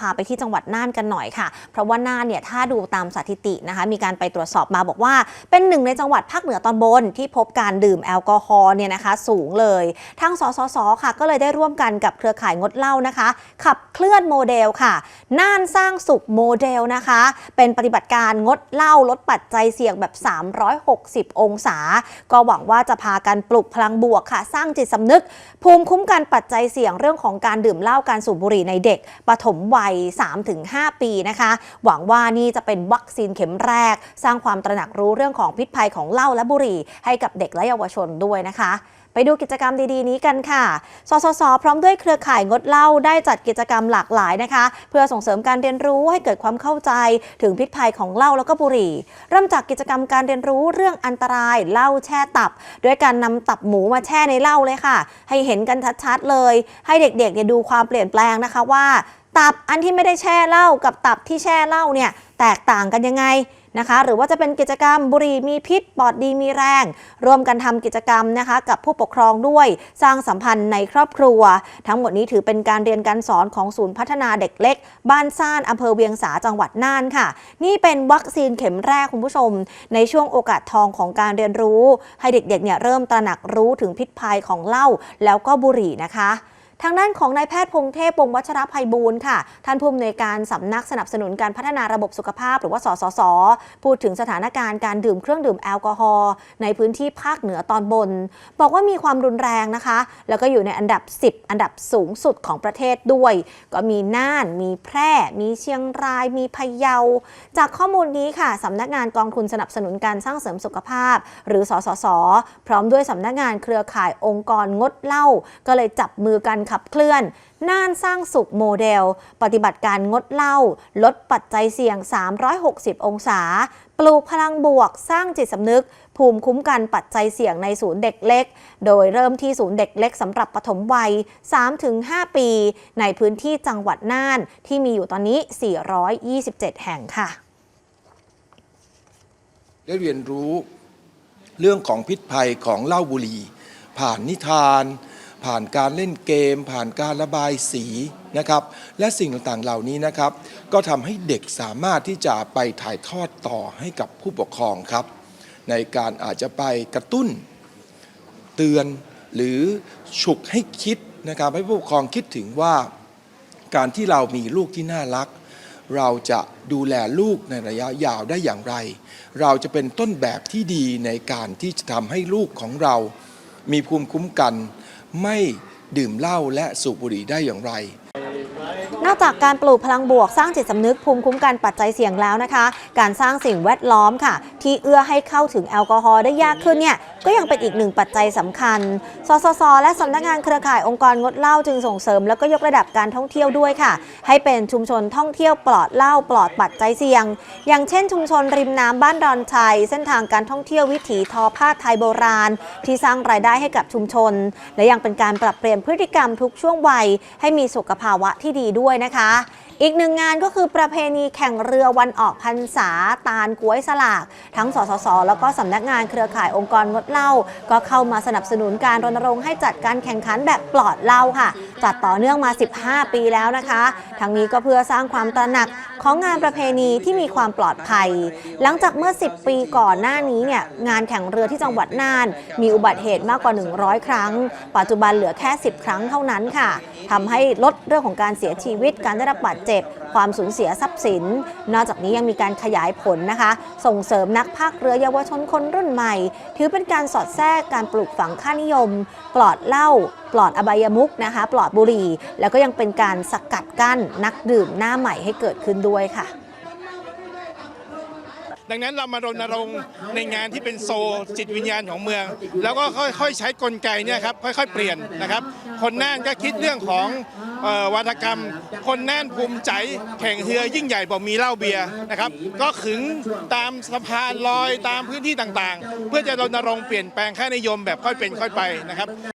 พาไปที่จังหวัดน่านกันหน่อยค่ะ เพราะว่าน่านเนี่ยถ้าดูตามสถิตินะคะ มีการไปตรวจสอบมาบอกว่า เป็นหนึ่งในจังหวัดภาคเหนือตอนบนที่พบการดื่มแอลกอฮอล์เนี่ยนะคะ สูงเลย ทางสสสค่ะ ก็เลยได้ร่วมกันกับเครือข่ายงดเหล้านะคะ ขับเคลื่อนโมเดลค่ะน่านสร้างสุขโมเดลนะคะ เป็นปฏิบัติการงดเหล้าลดปัจจัยเสี่ยงแบบ 360 องศา ก็หวังว่าจะพากันปลุกพลังบวกค่ะ สร้างจิตสำนึก ภูมิคุ้มกันปัจจัยเสี่ยงเรื่องของการดื่มเหล้าการสูบบุหรี่ในเด็กปฐมวัย3-5 ปีนะคะ หวังว่านี่จะเป็นวัคซีนเข็มแรก สร้างความตระหนักรู้เรื่องของพิษภัยของเหล้าและบุหรี่ ให้กับเด็กและเยาวชนด้วยนะคะไปดูกิจกรรมดีๆนี้กันค่ะ สสส พร้อมด้วยเครือข่ายงดเหล้าได้จัดกิจกรรมหลากหลายนะคะ เพื่อส่งเสริมการเรียนรู้ให้เกิดความเข้าใจถึงพิษภัยของเหล้าแล้วก็บุหรี่ เริ่มจากกิจกรรมการเรียนรู้เรื่องอันตรายเหล้าแช่ตับ ด้วยการนำตับหมูมาแช่ในเหล้าเลยค่ะ ให้เห็นกันชัดๆเลย ให้เด็กๆเนี่ยดูความเปลี่ยนแปลงนะคะว่า ตับอันที่ไม่ได้แช่เหล้ากับตับที่แช่เหล้าเนี่ยแตกต่างกันยังไงนะคะ หรือว่าจะเป็นกิจกรรมบุหรี่มีพิษปอดดีมีแรง ร่วมกันทำกิจกรรมนะคะกับผู้ปกครองด้วยสร้างสัมพันธ์ในครอบครัว ทั้งหมดนี้ถือเป็นการเรียนการสอนของศูนย์พัฒนาเด็กเล็ก บ้านซ่านอำเภอเวียงสาจังหวัดน่านค่ะ นี่เป็นวัคซีนเข็มแรกคุณผู้ชม ในช่วงโอกาสทองของการเรียนรู้ ให้เด็กๆเนี่ยเริ่มตระหนักรู้ถึงพิษภัยของเหล้าแล้วก็บุหรี่นะคะ ทางด้านของนายแพทย์พงเทพวงวัชรภัยบูลย์ค่ะ ท่านผู้อำนวยการสำนักสนับสนุนการพัฒนาระบบสุขภาพ หรือว่าสสส พูดถึงสถานการณ์การดื่มเครื่องดื่มแอลกอฮอล์ในพื้นที่ภาคเหนือตอนบน บอกว่ามีความรุนแรงนะคะ แล้วก็อยู่ในอันดับ 10 อันดับสูงสุดของประเทศด้วย ก็มีน่าน มีแพร่ มีเชียงราย มีพะเยา จากข้อมูลนี้ค่ะสำนักงานกองทุนสนับสนุนการสร้างเสริมสุขภาพ หรือสสส พร้อมด้วยสำนักงานเครือข่ายองค์กรงดเหล้าก็เลยจับมือกันขับเคลื่อน น่านสร้างสุขโมเดล ปฏิบัติการงดเหล้าลดปัจจัยเสี่ยง 360 องศา ปลูกพลังบวก สร้างจิตสำนึก ภูมิคุ้มกันปัจจัยเสี่ยงในศูนย์เด็กเล็ก โดยเริ่มที่ศูนย์เด็กเล็กสำหรับปฐมวัย 3-5 ปี ในพื้นที่จังหวัดน่านที่มีอยู่ตอนนี้ 427 แห่งค่ะได้เรียนรู้เรื่องของพิษภัยของเหล้าบุหรี่ ผ่านนิทาน ผ่านการเล่นเกม ผ่านการระบายสีนะครับ และสิ่งต่างๆเหล่านี้นะครับ ก็ทำให้เด็กสามารถที่จะไปถ่ายทอดต่อให้กับผู้ปกครองครับ ในการอาจจะไปกระตุ้น เตือนหรือฉุกให้คิดนะครับให้ผู้ปกครองคิดถึงว่าการที่เรามีลูกที่น่ารัก เราจะดูแลลูกในระยะยาวได้อย่างไร เราจะเป็นต้นแบบที่ดีในการที่จะทำให้ลูกของเรา มีภูมิคุ้มกัน ไม่ดื่มเหล้าและสูบบุหรี่ได้อย่างไร นอกจากการปลูกพลังบวกสร้างจิตสำนึกภูมิคุ้มกันปัจจัยเสี่ยงแล้วนะคะ การสร้างสิ่งแวดล้อมค่ะ ที่เอื้อให้เข้าถึงแอลกอฮอล์ได้ยากขึ้นเนี่ยก็ยังเป็นอีกหนึ่งปัจจัยสำคัญ สสส และสำนักงานเครือข่ายองค์กรงดเหล้าจึงส่งเสริม แล้วก็ยกระดับการท่องเที่ยวด้วยค่ะ ให้เป็นชุมชนท่องเที่ยวปลอดเหล้าปลอดปัจจัยเสี่ยง อย่างเช่นชุมชนริมน้ำบ้านดอนชัย เส้นทางการท่องเที่ยววิถีทอผ้าไทยโบราณ ที่สร้างรายได้ให้กับชุมชน และยังเป็นการปรับเปลี่ยนพฤติกรรมทุกช่วงวัย ให้มีสุขภาวะที่ดีด้วยนะคะ อีกหนึ่งงานก็คือประเพณีแข่งเรือวันออกพรรษาตาลกล้วยสลาก ทั้งสสส แล้วก็สำนักงานเครือข่ายองค์กรงดเหล้าก็เข้ามาสนับสนุนการรณรงค์ให้จัดการแข่งขันแบบปลอดเหล้าค่ะ จัดต่อเนื่องมา 15 ปีแล้วนะคะ ทั้งนี้ก็เพื่อสร้างความตระหนักของงานประเพณีที่มีความปลอดภัย หลังจากเมื่อ 10 ปีก่อนหน้านี้เนี่ยงานแข่งเรือที่จังหวัดน่าน มีอุบัติเหตุมากกว่า 100 ครั้ง ปัจจุบันเหลือแค่ 10 ครั้งเท่านั้นค่ะทำให้ลดเรื่องของการเสียชีวิตการได้รับบาดเจ็บ ความสูญเสียทรัพย์สิน นอกจากนี้ยังมีการขยายผลนะคะ ส่งเสริมนักภาคเรือเยาวชนคนรุ่นใหม่ ถือเป็นการสอดแทรกการปลูกฝังค่านิยม ปลอดเหล้าปลอดอบายมุกนะคะ ปลอดบุหรี่ แล้วก็ยังเป็นการสกัดกั้นนักดื่มหน้าใหม่ให้เกิดขึ้นด้วยค่ะ ดังนั้นเรามารณรงค์ในงานที่เป็นโซจิตวิญญาณของเมือง แล้วก็ค่อยๆใช้กลไกเนี่ยครับค่อยๆเปลี่ยนนะครับ คนน่านก็คิดเรื่องของวัฒกรรม คนน่านภูมิใจแข่งเรือยิ่งใหญ่บอกมีเหล้าเบียร์นะครับ ก็ขึงตามสะพานลอยตามพื้นที่ต่างๆ เพื่อจะรณรงค์เปลี่ยนแปลงค่านิยมแบบค่อยเป็นค่อยไปนะครับ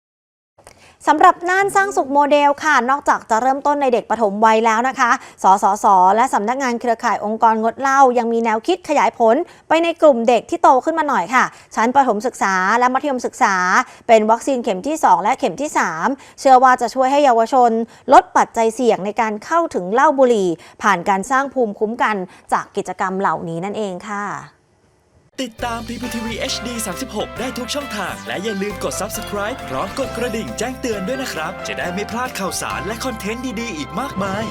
สำหรับน่านสร้างสุขโมเดลค่ะ นอกจากจะเริ่มต้นในเด็กปฐมวัยแล้วนะคะ สสส และสำนักงานเครือข่ายองค์กรงดเหล้ายังมีแนวคิดขยายผล ไปในกลุ่มเด็กที่โตขึ้นมาหน่อยค่ะ ชั้นประถมศึกษาและมัธยมศึกษา เป็นวัคซีนเข็มที่ 2 และเข็มที่ 3 เชื่อว่าจะช่วยให้เยาวชน ลดปัจจัยเสี่ยงในการเข้าถึงเหล้าบุหรี่ ผ่านการสร้างภูมิคุ้มกันจากกิจกรรมเหล่านี้นั่นเองค่ะ ติดตาม PPTV HD 36 ได้ทุกช่องทาง และอย่าลืมกด subscribe พร้อมกดกระดิ่งแจ้งเตือนด้วยนะครับ จะได้ไม่พลาดข่าวสารและคอนเทนต์ดี ๆ อีกมากมาย